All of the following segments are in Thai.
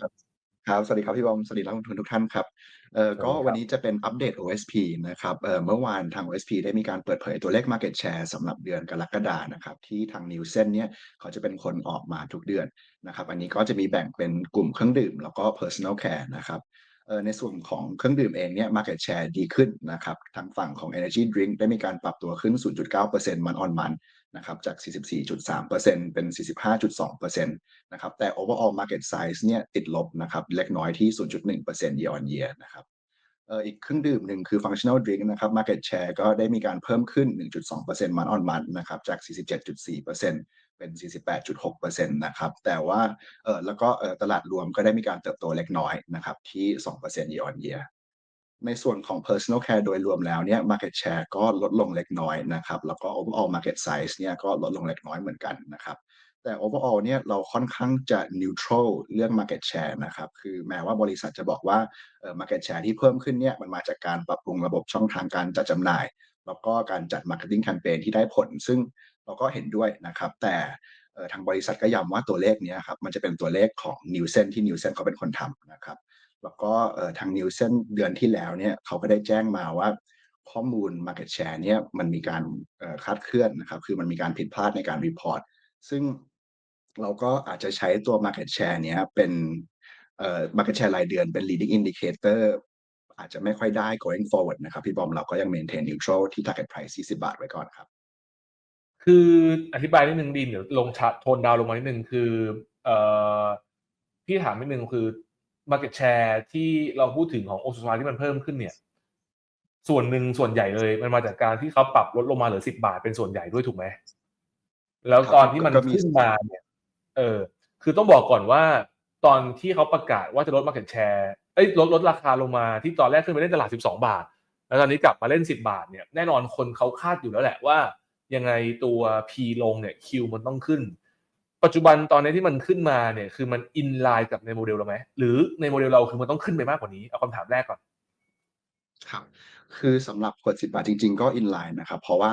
ครับครับ สวัสดีครับพี่บอม สวัสดีนักลงทุนทุกท่านครับ เอ่อ ก็วันนี้จะเป็นอัปเดต OSP นะครับ เอ่อ เมื่อวานทาง OSP ได้มีการเปิดเผยตัวเลข Market Share สำหรับเดือนกรกฎานะครับ ที่ทาง Nielsen เนี่ยเขาจะเป็นคนออกมาทุกเดือนนะครับ อันนี้ก็จะมีแบ่งเป็นกลุ่มเครื่องดื่ม แล้วก็ Personal Care นะครับเอ่อ ในส่วนของเครื่องดื่มเองเนี่ย Market Share ดีขึ้นนะครับทางฝั่งของ Energy Drink ได้มีการปรับตัวขึ้น 0.9% month on month นะครับจาก 44.3%เป็น 45.2%นะครับแต่ Overall Market Size เนี่ยติดลบนะครับเล็กน้อยที่ 0.1% year on year นะครับเอ่ออีกเครื่องดื่มหนึ่งคือ Functional Drink นะครับ Market Share ก็ได้มีการเพิ่มขึ้น 1.2% month on month นะครับจาก 47.4% เป็น 48.6%นะครับ แต่ว่าเออแล้วก็เออตลาดรวมก็ได้มีการเติบโตเล็กน้อยนะครับ ที่ 2% year on year ในส่วนของ Personal Care โดยรวมแล้วเนี่ย Market Share ก็ลดลงเล็กน้อยนะครับ แล้วก็ Overall Market Size เนี่ยก็ลดลงเล็กน้อยเหมือนกันนะครับ แต่ Overall เนี่ยเราค่อนข้างจะ Neutral เรื่อง Market Share นะครับ คือแม้ว่าบริษัทจะบอกว่า Market Share ที่เพิ่มขึ้นเนี่ยมันมาจากการปรับปรุงระบบช่องทางการจัดจำหน่าย แล้วก็การจัด Marketing Campaign ที่ได้ผล ซึ่ง เราก็เห็นด้วยนะครับ แต่ทางบริษัทก็ย้ำว่าตัวเลขนี้ครับมันจะเป็นตัวเลขของ Nielsen ที่ Nielsen เขาเป็นคนทำนะครับ แล้วก็ทาง Nielsen เดือนที่แล้วเนี่ยเขาก็ได้แจ้งมาว่าข้อมูล Market Share เนี่ยมันมีการคาดเคลื่อนนะครับ คือมันมีการผิดพลาดในการ report ซึ่งเราก็อาจจะใช้ตัว Market Share เนี้ยเป็นเอ่อ Market Share รายเดือนเป็น Leading Indicator อาจจะไม่ค่อยได้ going forward นะครับ พี่บอมเราก็ยัง maintain neutral ที่ target price 40 บาทไว้ก่อนครับ คืออธิบายนิดหนึ่งดีนเดี๋ยวลงชาร์ตโทนดาวน์ลงมานิดหนึ่งคือเอ่อพี่ถามนิดหนึ่งคือ Market Share ที่เราพูดถึงของ o s u s a ที่มันเพิ่มขึ้นเนี่ย ส่วนหนึ่งส่วนใหญ่เลย มันมาจากการที่เขาปรับลดลงมาเหลือ10บาทเป็นส่วนใหญ่ด้วยถูกไหมแล้วครับตอนที่มันก็มีขึ้นมาเนี่ยเออ คือต้องบอกก่อนว่าตอนที่เขาประกาศว่าจะลด Market Share เอ้ยลดลดราคาลงมาที่ตอนแรกขึ้นไปเล่นตลาด 12 บาท แล้วตอนนี้กลับมาเล่น 10 บาทเนี่ยแน่นอนคนเขาคาดอยู่แล้วแหละว่า ยังไงตัว P ลงเนี่ย Q มันต้องขึ้น ปัจจุบันตอนนี้ที่มันขึ้นมาเนี่ยคือมันอินไลน์กับในโมเดลเราไหมหรือในโมเดลเราคือมันต้องขึ้นไปมากกว่านี้เอาคำถามแรกก่อนครับคือสำหรับขวด 10 บาทจริง ๆ ก็ inline นะครับ เพราะว่า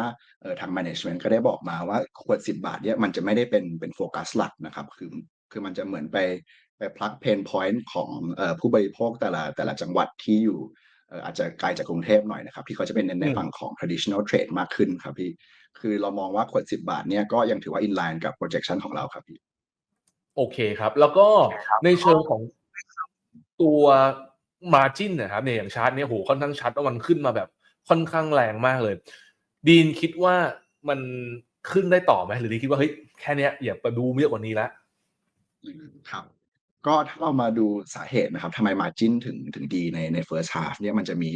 ทาง management ก็ได้บอกมาว่าขวด 10 บาทเนี่ยมันจะไม่ได้เป็นเป็นโฟกัสหลักนะครับ คือคือมันจะเหมือนไปไป plug pain point ของผู้บริโภคแต่ละแต่ละจังหวัดที่อยู่ อ่ออาจจะไกลจากกรุงเทพหน่อยนะครับ ที่เขาจะไปเน้นในอืมฝั่งของ traditional trade มากขึ้นครับพี่ คือเรามองว่าขวด 10 บาทเนี่ยก็ยังถือว่า inline กับ projection ของเราครับพี่ โอเคครับ แล้วก็ในเชิงของตัว margin นะครับเนี่ยอย่างชาร์ตเนี่ยโหค่อนข้างชัดว่ามันขึ้นมาแบบค่อนข้างแรงมากเลย ดีนคิดว่ามันขึ้นได้ต่อไหมหรือดีนคิดว่าเฮ้ยแค่เนี้ยอย่าไปดูเยอะกว่านี้ละอืมครับ ก็ถ้าเรามาดูสาเหตุนะครับทำไม margin ถึงถึงดีในใน first half เนี่ยมันจะมี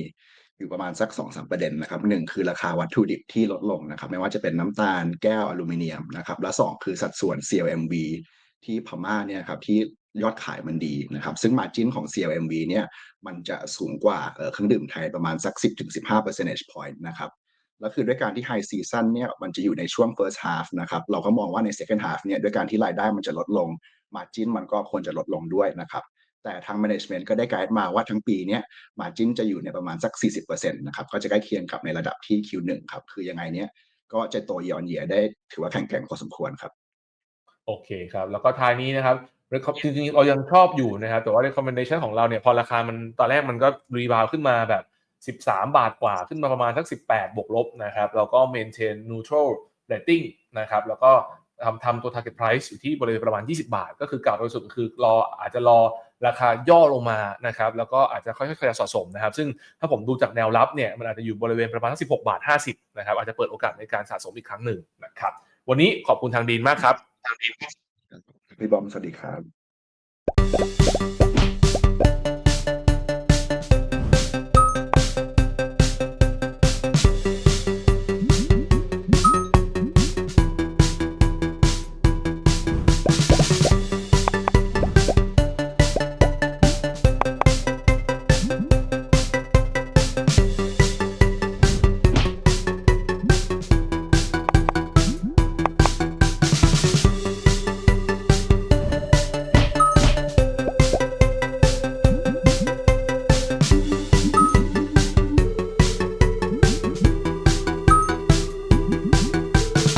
อยู่ประมาณสัก2-3ประเด็นนะครับ1คือราคาวัตถุดิบที่ลดลงนะครับ ไม่ว่าจะเป็นน้ำตาลแก้วอลูมิเนียมนะครับ และ 2 คือสัดส่วน CLMV ที่พม่าเนี่ยครับที่ยอดขายมันดีนะครับ ซึ่ง margin ของ CLMV เนี่ยมันจะสูงกว่าเครื่องดื่มไทยประมาณสัก 10-15 percentage point นะครับแล้วคือด้วยการที่ high season เนี่ยมันจะอยู่ในช่วง first half นะครับ เราก็มองว่าใน second half เนี่ยด้วยการที่รายได้มันจะลดลง margin มันก็ควรจะลดลงด้วยนะครับแต่ทาง management ก็ได้ไกด์มาว่าทั้งปีนี้ย margin จะอยู่ในประมาณสัก 40%นะครับก็จะใกล้เคียงกับในระดับที่ Q1 ครับคือยังไงเนี่ยก็จะโต year on year ได้ถือว่าแข็งแกร่งพอสมควรครับ โอเคครับ แล้วก็ท้ายนี้นะครับจริงๆเรายังชอบอยู่นะครับ แต่ว่า recommendation ของเราเนี่ยพอราคามันตอนแรกมันก็รีบาวขึ้นมาแบบ 13 บาทกว่าขึ้นมาประมาณสัก 18 บวกลบนะครับแล้วก็ maintain neutral rating นะครับแล้วก็ ทำทำตัว target price อยู่ที่บริเวณประมาณ 20 บาท ก็คือกล่าวโดยสุดคือรออาจจะรอราคาย่อลงมานะครับแล้วก็อาจจะค่อยๆขยับสะสมนะครับซึ่งถ้าผมดูจากแนวรับเนี่ยมันอาจจะอยู่บริเวณประมาณสัก16บาท50นะครับอาจจะเปิดโอกาสในการสะสมอีกครั้งหนึ่งนะครับวันนี้ขอบคุณทางดีนมากครับพี่บอมสวัสดีครับ